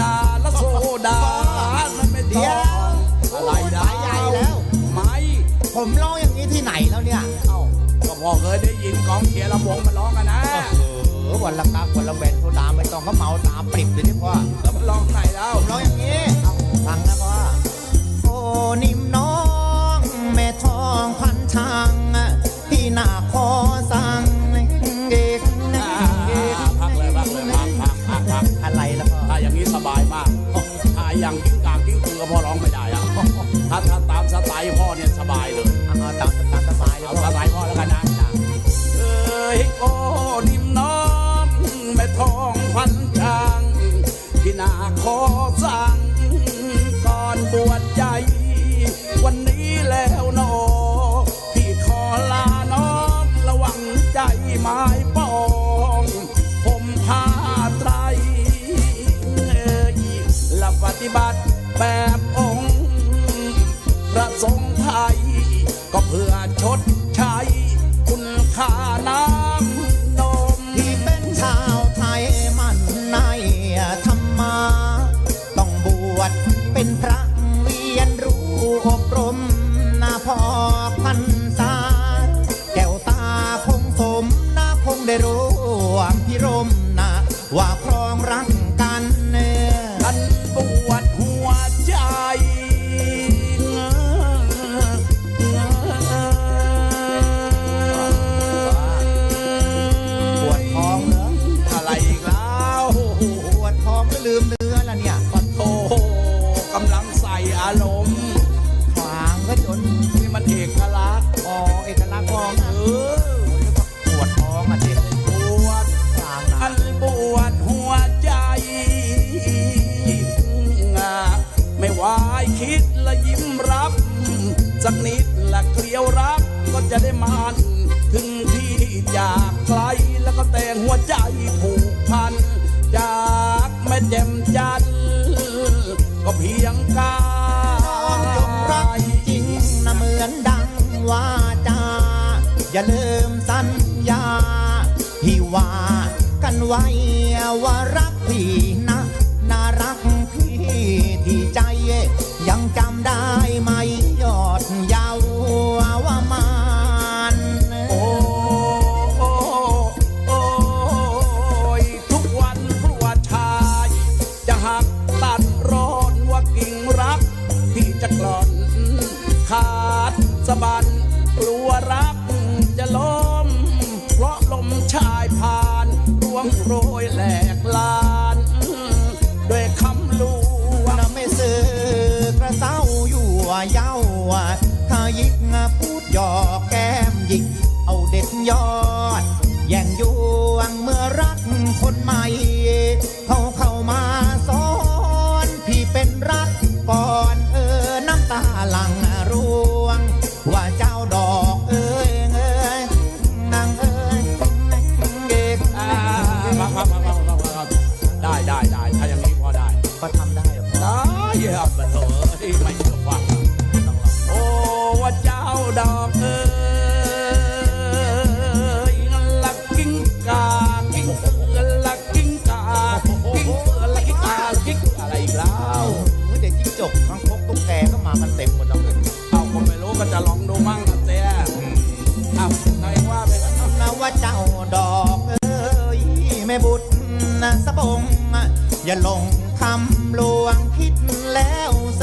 นาละโซดามันไม่เดียวอะไรดาใหญ่แล้ว ไม่ผมร้องอย่างนี้ที่ไหนแล้วเนี่ยเอ้าก็พอเคยได้ยินกองเชียร์ลำวงมาร้องกันนะเออวันละกากวันละแบนโซดาไม่ต้องก็เมาตามปริบเลยที่พ่อแล้วมันร้องไหนแล้วร้อง บั นี่มันเอกลักษณ์อ๋อเอกลักษณ์ท้องเออปวดท้องอะสิปวดขวางนะอันปวดหัวใจไม่วายคิดและยิ้มรับ สักนิดและเกลียวรักก็จะได้มานถึงที่จากไกลแล้วก็แต่งหัวใจผูกพัน จากแม่แจ่มจันทร์ก็เพียงกา อย่าลืมสัญญาที่ว่ากันไว้ว่ารักพี่ ว่าเย้าถ้ายิกพูดหยอกแก้มยิก เอาเด็ดยอด แย่งยวงเมื่อรักคนใหม่ เขาเข้ามาซ้อนพี่เป็นรักก่อนเออน้ำตาหลังร่วง ว่าเจ้าดอกเอ้ยเอ้ยนางเอ้ยเด็กอ่าได้ได้ได้ถ้าอย่างนี้พอได้ก็ทำได้ ดอกเอ้ยลักกิ้งกากิ้งเออลักกิ้งกากิ้งเออลักกิ้งกากิ้งอะไรอีกแล้วเฮ้ยเด็กจิ้งจกข้งคกตุ๊กแกก็มากันเต็มหมดแล้วเลยเอาก็ไม่รู้ก็จะลองดูมั่งนะเต้เอานายว่าไปนนะว่าเจ้าดอกเอ้ยแม่บุตรนะสะบงอย่าลงคำลวงคิดแล้วแส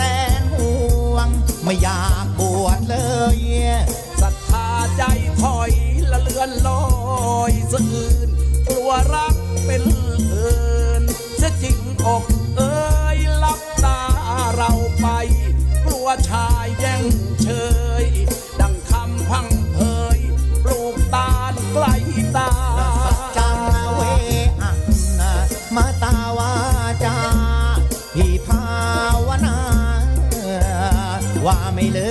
ไม่อยากบวชเลยศรัทธาใจถอยละเลือนลอยสื่นกลัวรักเป็นเอินจะจริงอกเอ้ยลับตาเราไป กลัวชา ไม่ลืม